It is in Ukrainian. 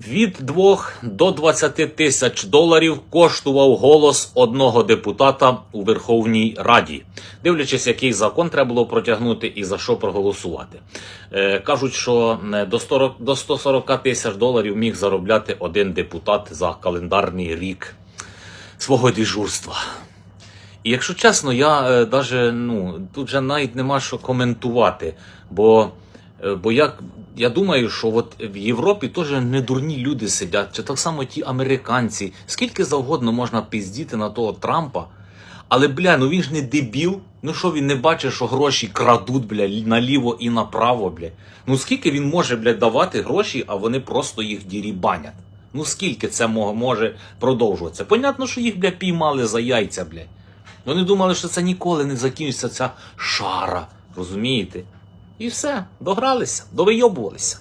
Від 2 до 20 тисяч доларів коштував голос одного депутата у Верховній Раді, дивлячись, який закон треба було протягнути і за що проголосувати. Е, кажуть, що е, до 40 до 140 тисяч доларів міг заробляти один депутат за календарний рік свого дежурства. І якщо чесно, я е, даже, ну, тут же навіть нема що коментувати. Бо, е, бо як, я думаю, що от в Європі теж не дурні люди сидять, чи так само ті американці. Скільки завгодно можна піздіти на того Трампа. Але, бля, ну він ж не дебіл. Ну що він не бачить, що гроші крадуть, бля, наліво і направо, бля. Ну скільки він може, бля, давати гроші, а вони просто їх дірібанять. Ну скільки це може продовжуватися? Понятно, що їх, бля, піймали за яйця, бля. Вони думали, що це ніколи не закінчиться ця шара. Розумієте? І все, догралися, довийобувалися.